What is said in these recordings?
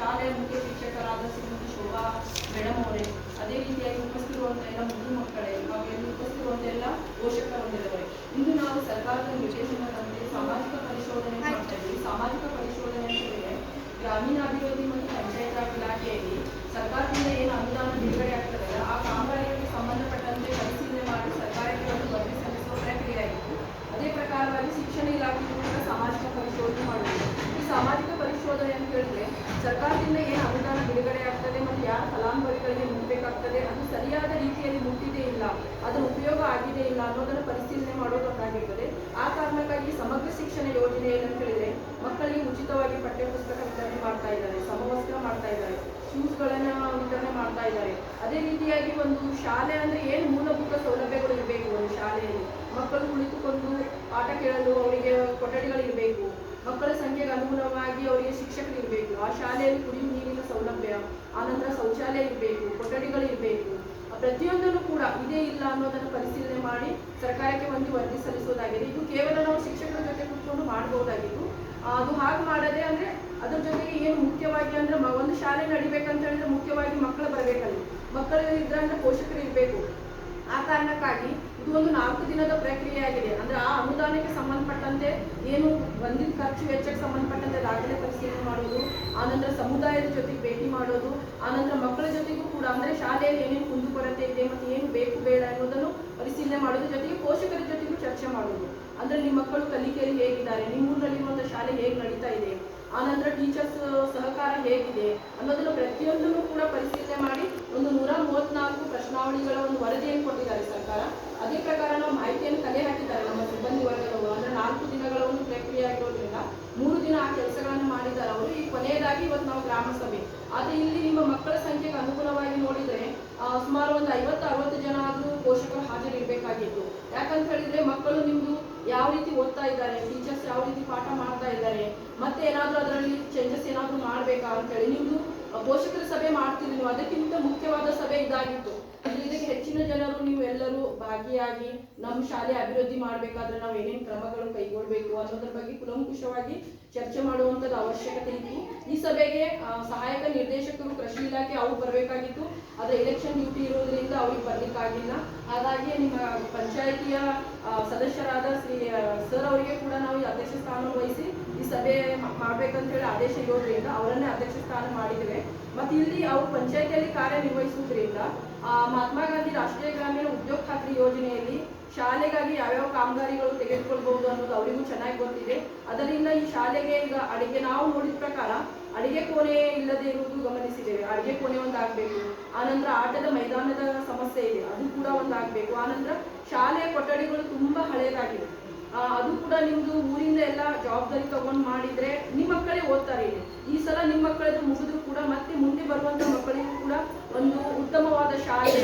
ಶಾಲೆಯ ಮುಖ್ಯ ಶಿಕ್ಷಕರಾದ ಶ್ರೀಮತಿ ಶೋಭಾ ಮೇಡಮ್ ಅವರೇ ಅದೇ ರೀತಿಯಾಗಿ ಉಪಸ್ಥಿರುವಂತಹ ಎಲ್ಲ ಮುದ್ದು ಮಕ್ಕಳೇ ಹಾಗೂ ಇಲ್ಲಿ ಉಪಸ್ಥಿರುವಂತ ಎಲ್ಲ ಪೋಷಕ ಹೊಂದಿದವರೇ ಇಂದು ನಾವು ಸರ್ಕಾರದ ನಿರ್ದೇಶನದಂತೆ ಸಾಮಾಜಿಕ ಪರಿಶೋಧನೆ ಮಾಡ್ತಾ ಇದ್ದೀವಿ ಸಾಮಾಜಿಕ ಪರಿಶೋಧನೆ ಅಂತ ಹೇಳಿದ್ರೆ ಗ್ರಾಮೀಣಾಭಿವೃದ್ಧಿ ಮತ್ತು ಪಂಚಾಯತ್ ರಾಜ್ ಇಲಾಖೆಯಲ್ಲಿ ಸರ್ಕಾರದಿಂದ ಏನು ಅನುದಾನ ಬಿಡುಗಡೆ ಆಗ್ತದಲ್ಲ ಆ ಕಾಮಗಾರಿಗೆ ಸಂಬಂಧಪಟ್ಟಂತೆ ಪರಿಶೀಲನೆ ಮಾಡಿ ಸರ್ಕಾರಕ್ಕೆ ಒಂದು ವರದಿ ಸಲ್ಲಿಸುವ ಪ್ರಕ್ರಿಯೆ ಆಗಿತ್ತು ಅದೇ ಪ್ರಕಾರವಾಗಿ ಶಿಕ್ಷಣ ಇಲಾಖೆಯು ಕೂಡ ಸಾಮಾಜಿಕ ಪರಿಶೋಧನೆ ಮಾಡುವುದು ಈ ಸಾಮಾಜಿಕ ಪರಿಶೋಧನೆ ಅಂತ ಹೇಳಿದ್ರೆ ಸರ್ಕಾರದಿಂದ ಏನು ಅನುದಾನ ಬಿಡುಗಡೆ ಆಗ್ತದೆ ಮತ್ತು ಯಾರ ಫಲಾನುಭವಿಗಳಿಗೆ ಮುಟ್ಟಬೇಕಾಗ್ತದೆ ಅದು ಸರಿಯಾದ ರೀತಿಯಲ್ಲಿ ಮುಟ್ಟಿದೆ ಇಲ್ಲ, ಅದರ ಉಪಯೋಗ ಆಗಿದೆ ಇಲ್ಲ ಅನ್ನೋದನ್ನು ಪರಿಶೀಲನೆ ಮಾಡೋದಕ್ಕಾಗಿರ್ತದೆ ಆ ಕಾರಣಕ್ಕಾಗಿ ಸಮಗ್ರ ಶಿಕ್ಷಣ ಯೋಜನೆ ಏನಂತ ಹೇಳಿದರೆ ಮಕ್ಕಳಿಗೆ ಉಚಿತವಾಗಿ ಪಠ್ಯಪುಸ್ತಕ ವಿತರಣೆ ಮಾಡ್ತಾ ಇದ್ದಾರೆ, ಸಮವಸ್ತ್ರ ಮಾಡ್ತಾ ಇದ್ದಾರೆ, ಶೂಸ್ಗಳನ್ನು ವಿತರಣೆ ಮಾಡ್ತಾ ಇದ್ದಾರೆ. ಅದೇ ರೀತಿಯಾಗಿ ಒಂದು ಶಾಲೆ ಅಂದರೆ ಏನು ಮೂಲಭೂತ ಸೌಲಭ್ಯಗಳು ಇರಬೇಕು ಒಂದು ಶಾಲೆಯಲ್ಲಿ? ಮಕ್ಕಳು ಕುಳಿತುಕೊಂಡು ಪಾಠ ಕೇಳಲು ಅವರಿಗೆ ಕೊಠಡಿಗಳಿರಬೇಕು ಮಕ್ಕಳ ಸಂಖ್ಯೆಗೆ ಅನುಗುಣವಾಗಿ ಅವರಿಗೆ ಶಿಕ್ಷಕರು ಇರಬೇಕು ಆ ಶಾಲೆಯಲ್ಲಿ ಕುಡಿಯುವ ನೀರಿನ ಸೌಲಭ್ಯ ಆನಂತರ ಶೌಚಾಲಯ ಇರಬೇಕು, ಕೊಠಡಿಗಳು ಇರಬೇಕು. ಪ್ರತಿಯೊಂದನ್ನು ಕೂಡ ಇದೇ ಇಲ್ಲ ಅನ್ನೋದನ್ನು ಪರಿಶೀಲನೆ ಮಾಡಿ ಸರ್ಕಾರಕ್ಕೆ ಒಂದು ವರದಿ ಸಲ್ಲಿಸೋದಾಗಿದೆ. ಇದು ಕೇವಲ ನಾವು ಶಿಕ್ಷಕರ ಜೊತೆ ಕುತ್ಕೊಂಡು ಮಾಡಬಹುದಾಗಿತ್ತು. ಅದು ಹಾಗೆ ಮಾಡದೆ ಅಂದ್ರೆ ಅದ್ರ ಜೊತೆಗೆ ಏನು ಮುಖ್ಯವಾಗಿ ಅಂದ್ರೆ ಒಂದು ಶಾಲೆ ನಡಿಬೇಕಂತ ಹೇಳಿದ್ರೆ ಮುಖ್ಯವಾಗಿ ಮಕ್ಕಳು ಬರಬೇಕಲ್ಲಿ. ಮಕ್ಕಳು ಇದ್ರೆ ಅಂದ್ರೆ ಪೋಷಕರು ಇರಬೇಕು. ಆ ಕಾರಣಕ್ಕಾಗಿ ಇದು ಒಂದು ನಾಲ್ಕು ದಿನದ ಪ್ರಕ್ರಿಯೆ ಆಗಿದೆ ಅಂದ್ರೆ ಆ ಅನುದಾನಕ್ಕೆ ಸಂಬಂಧಪಟ್ಟಂತೆ ಏನು ಬಂದಿದ್ದ ಖರ್ಚು ವೆಚ್ಚಕ್ಕೆ ಸಂಬಂಧಪಟ್ಟಂತೆ ದಾಖಲೆ ಪರಿಶೀಲನೆ ಮಾಡೋದು, ಆನಂತರ ಸಮುದಾಯದ ಜೊತೆಗೆ ಭೇಟಿ ಮಾಡೋದು, ಆನಂತರ ಮಕ್ಕಳ ಜೊತೆಗೂ ಕೂಡ, ಅಂದ್ರೆ ಶಾಲೆಯಲ್ಲಿ ಏನೇನು ಕುಂದುಕೊರತೆ ಇದೆ ಮತ್ತೆ ಏನು ಬೇಕು ಬೇಡ ಅನ್ನೋದನ್ನು ಪರಿಶೀಲನೆ ಮಾಡೋದು, ಜೊತೆಗೆ ಪೋಷಕರ ಜೊತೆಗೂ ಚರ್ಚೆ ಮಾಡೋದು. ಅಂದ್ರೆ ನಿಮ್ಮ ಮಕ್ಕಳು ಕಲಿಕೆಯಲ್ಲಿ ಹೇಗಿದ್ದಾರೆ, ನಿಮ್ಮ ಊರಿನಲ್ಲಿರುವಂಥ ಶಾಲೆ ಹೇಗೆ ನಡೀತಾ ಇದೆ, ಆನಂತರ ಟೀಚರ್ಸ್ ಸಹಕಾರ ಹೇಗಿದೆ ಅನ್ನೋದನ್ನು ಪ್ರತಿಯೊಂದನ್ನು ಕೂಡ ಪರಿಶೀಲನೆ ಮಾಡಿ ಒಂದು ನೂರ ಮೂವತ್ನಾಲ್ಕು ಪ್ರಶ್ನಾವಳಿಗಳ ಒಂದು ವರದಿಯನ್ನು ಕೊಟ್ಟಿದ್ದಾರೆ ಸರ್ಕಾರ ಅದೇ ಪ್ರಕಾರ ನಾವು ಮಾಹಿತಿಯನ್ನು ಕಲೆ ಹಾಕಿದ್ದಾರೆ ನಮ್ಮ ಸಿಬ್ಬಂದಿ ವರ್ಗದವರು ಅಂದ್ರೆ ನಾಲ್ಕು ದಿನಗಳ ಒಂದು ಪ್ರಕ್ರಿಯೆ ಆಗಿರೋದ್ರಿಂದ ಮೂರು ದಿನ ಆ ಕೆಲಸಗಳನ್ನು ಮಾಡಿದ್ದಾರೆ ಅವರು ಈ ಕೊನೆಯದಾಗಿ ಇವತ್ತು ನಾವು ಗ್ರಾಮ ಸಭೆ ಆದ್ರೆ ಇಲ್ಲಿ ನಿಮ್ಮ ಮಕ್ಕಳ ಸಂಖ್ಯೆಗೆ ಅನುಗುಣವಾಗಿ ನೋಡಿದರೆ ಸುಮಾರು ಒಂದು ಐವತ್ತು, ಅರವತ್ತು ಜನ ಆದರೂ ಪೋಷಕರು ಹಾಜರಿರ್ಬೇಕಾಗಿತ್ತು. ಯಾಕಂತ ಹೇಳಿದ್ರೆ ಮಕ್ಕಳು ನಿಮ್ಮದು ಯಾವ ರೀತಿ ಓದ್ತಾ ಇದ್ದಾರೆ ಟೀಚರ್ಸ್ ಯಾವ ರೀತಿ ಪಾಠ ಮಾಡ್ತಾ ಇದ್ದಾರೆ, ಮತ್ತೆ ಏನಾದರೂ ಅದರಲ್ಲಿ ಚೇಂಜಸ್ ಏನಾದರೂ ಮಾಡ್ಬೇಕಾ ಅಂತ ಹೇಳಿ ನಿಮ್ದು ಪೋಷಕರ ಸಭೆ ಮಾಡ್ತಿದ್ರು ಅದಕ್ಕಿಂತ ಮುಖ್ಯವಾದ ಸಭೆ ಇದಾಗಿತ್ತು. ಹೆಚ್ಚಿನ ಜನರು ನೀವು ಎಲ್ಲರೂ ಭಾಗಿಯಾಗಿ ನಮ್ಮ ಶಾಲೆ ಅಭಿವೃದ್ಧಿ ಮಾಡಬೇಕಾದ್ರೆ ನಾವು ಏನೇನು ಕ್ರಮಗಳು ಕೈಗೊಳ್ಬೇಕು ಅನ್ನೋದ್ರ ಬಗ್ಗೆ ಕುಲಂಕುಷವಾಗಿ ಚರ್ಚೆ ಮಾಡುವಂಥದ್ದು ಅವಶ್ಯಕತೆ ಇತ್ತು. ಈ ಸಭೆಗೆ ಸಹಾಯಕ ನಿರ್ದೇಶಕರು, ಕೃಷಿ ಇಲಾಖೆ ಅವ್ರು ಬರಬೇಕಾಗಿತ್ತು. ಆದ್ರೆ ಎಲೆಕ್ಷನ್ ಡ್ಯೂಟಿ ಇರೋದ್ರಿಂದ ಅವ್ರಿಗೆ ಬರ್ಲಿಕ್ಕಾಗಿಲ್ಲ. ಹಾಗಾಗಿ ನಿಮ್ಮ ಪಂಚಾಯಿತಿಯ ಸದಸ್ಯರಾದ ಶ್ರೀ ಸರ್ ಅವರಿಗೆ ಅಧ್ಯಕ್ಷ ಸ್ಥಾನ ವಹಿಸಿ ಈ ಸಭೆ ಮಾಡ್ಬೇಕಂತ ಹೇಳಿ ಆದೇಶ ಇರೋದ್ರಿಂದ ಅವರನ್ನೇ ಅಧ್ಯಕ್ಷ ಸ್ಥಾನ ಮಾಡಿದ್ದೇವೆ. ಮತ್ತೆ ಇಲ್ಲಿ ಅವರು ಪಂಚಾಯತಿಯಲ್ಲಿ ಕಾರ್ಯನಿರ್ವಹಿಸುವುದರಿಂದ ಆ, ಮಹಾತ್ಮ ಗಾಂಧಿ ರಾಷ್ಟ್ರೀಯ ಗ್ರಾಮೀಣ ಉದ್ಯೋಗ ಖಾತ್ರಿ ಯೋಜನೆಯಲ್ಲಿ ಶಾಲೆಗಾಗಿ ಯಾವ್ಯಾವ ಕಾಮಗಾರಿಗಳು ತೆಗೆದುಕೊಳ್ಬಹುದು ಅನ್ನೋದು ಅವರಿಗೂ ಚೆನ್ನಾಗಿ ಗೊತ್ತಿದೆ. ಅದರಿಂದ ಈ ಶಾಲೆಗೆ ಈಗ ಅಡಿಗೆ ನಾವು ನೋಡಿದ ಪ್ರಕಾರ ಅಡಿಗೆ ಕೋಣೆ ಇಲ್ಲದೆ ಇರುವುದು ಗಮನಿಸಿದ್ದೇವೆ. ಅಡಿಗೆ ಕೋಣೆ ಒಂದಾಗಬೇಕು. ಆನಂತರ ಆಟದ ಮೈದಾನದ ಸಮಸ್ಯೆ ಇದೆ. ಅದು ಕೂಡ ಒಂದಾಗಬೇಕು. ಆನಂತರ ಶಾಲೆಯ ಕೊಠಡಿಗಳು ತುಂಬಾ ಕೂಡ ನಿಮ್ದು ಊರಿಂದ ಎಲ್ಲ ಜವಾಬ್ದಾರಿ ತಗೊಂಡು ಮಾಡಿದ್ರೆ ನಿಮ್ಮ ಮಕ್ಕಳೇ ಓದ್ತಾರೆ ಇಲ್ಲಿ. ಈ ಸಲ ನಿಮ್ಮ ಮಕ್ಕಳದ್ದು ಮುಗಿದ್ರು ಕೂಡ ಮತ್ತೆ ಮುಂದೆ ಬರುವಂತ ಮಕ್ಕಳಿಗೂ ಕೂಡ ಒಂದು ಉತ್ತಮವಾದ ಶಾಲೆ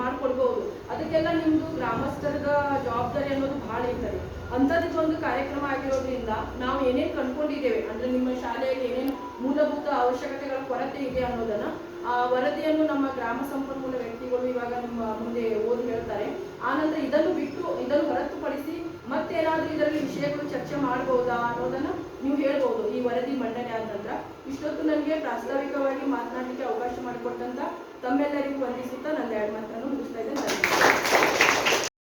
ಮಾಡ್ಕೊಳ್ಬಹುದು ಅದಕ್ಕೆಲ್ಲ ನಿಮ್ದು ಗ್ರಾಮಸ್ಥರದ ಜವಾಬ್ದಾರಿ ಅನ್ನೋದು ಬಹಳ ಇರ್ತದೆ ಅಂತದ್ದು ಒಂದು ಕಾರ್ಯಕ್ರಮ ಆಗಿರೋದ್ರಿಂದ ನಾವು ಏನೇನು ಕಂಡ್ಕೊಂಡಿದ್ದೇವೆ, ಅಂದ್ರೆ ನಿಮ್ಮ ಶಾಲೆಯಲ್ಲಿ ಏನೇನು ಮೂಲಭೂತ ಅವಶ್ಯಕತೆಗಳ ಕೊರತೆ ಇದೆ ಅನ್ನೋದನ್ನ, ಆ ವರದಿಯನ್ನು ನಮ್ಮ ಗ್ರಾಮ ಸಂಪನ್ಮೂಲ ವ್ಯಕ್ತಿಗಳು ಇವಾಗ ನಿಮ್ಮ ಮುಂದೆ ಓದಿ ಹೇಳ್ತಾರೆ. ಆನಂತರ ಇದನ್ನು ಬಿಟ್ಟು, ಇದನ್ನು ಹೊರತುಪಡಿಸಿ ಮಾಡಬಹುದಾ ಅನ್ನೋದನ್ನ ನೀವು ಹೇಳ್ಬೋದು. ಈ ವರದಿ ಮಂಡನೆ ಆದ ನಂತರ ಇಷ್ಟೊತ್ತು ನನಗೆ ಪ್ರಾಸ್ತಾವಿಕವಾಗಿ ಮಾತನಾಡಲಿಕ್ಕೆ ಅವಕಾಶ ಮಾಡಿಕೊಟ್ಟಂತ ತಮ್ಮೆಲ್ಲರಿಗೂ ವಂದಿಸುತ್ತಾ ನನ್ನ ಎರಡು ಮಾತನ್ನು ಮುಗಿಸ್ತಾ ಇದ್ದೇನೆ.